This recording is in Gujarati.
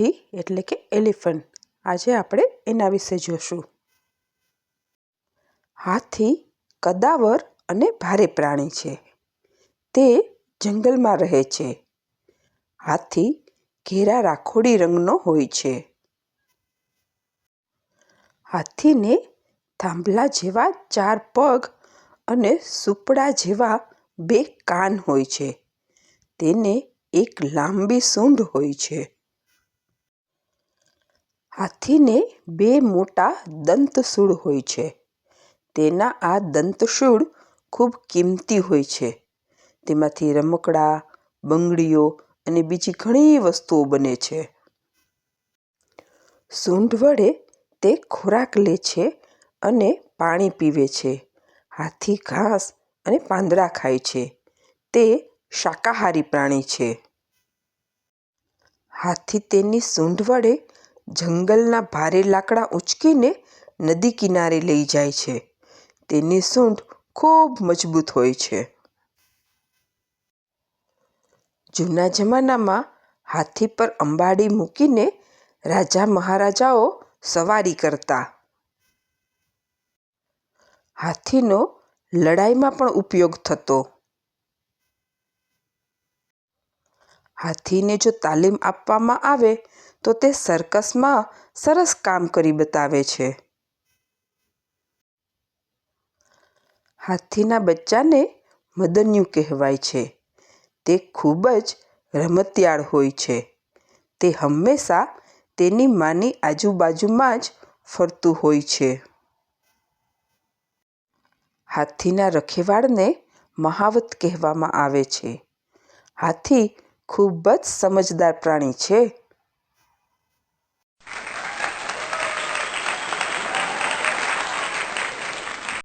હાથી એટલે કે એલિફન્ટ. આજે આપણે એના વિશે જોશું. હાથી કદાવર અને ભારે પ્રાણી છે. તે જંગલમાં રહે છે. હાથી ઘેરા રાખોડી રંગનો હોય છે. હાથીને થાંભલા જેવા ચાર પગ અને સૂપડા જેવા બે કાન હોય છે. તેને એક લાંબી સૂંઢ હોય છે. હાથીને બે મોટા દંતશૂળ હોય છે. તેના આ દંતશૂળ ખૂબ કિંમતી હોય છે. તેમાંથી રમકડાં, બંગડીઓ અને બીજી ઘણી વસ્તુઓ બને છે. સૂંઢ વડે તે ખોરાક લે છે અને પાણી પીવે છે. હાથી ઘાસ અને પાંદડા ખાય છે. તે શાકાહારી પ્રાણી છે. હાથી તેની સૂંઢ વડે જંગલના ભારે લાકડા ઉંચકીને નદી કિનારે લઈ જાય છે. તેની સૂંઢ ખૂબ મજબૂત હોય છે. જૂના જમાનામાં હાથી પર અંબાડી મૂકીને રાજા મહારાજાઓ સવારી કરતા. હાથીનો લડાઈમાં પણ ઉપયોગ થતો. હાથીને જો તાલીમ આપવામાં આવે તો તે સર્કસમાં સરસ કામ કરી બતાવે છે. હાથીના બચ્ચાને મદન્યુ કહેવાય છે. તે ખૂબ જ રમતિયાળ હોય છે. તે હંમેશા તેની માની આજુબાજુમાં જ ફરતું હોય છે. હાથીના રખેવાળને મહાવત કહેવામાં આવે છે. હાથી ખૂબ જ સમજદાર પ્રાણી છે.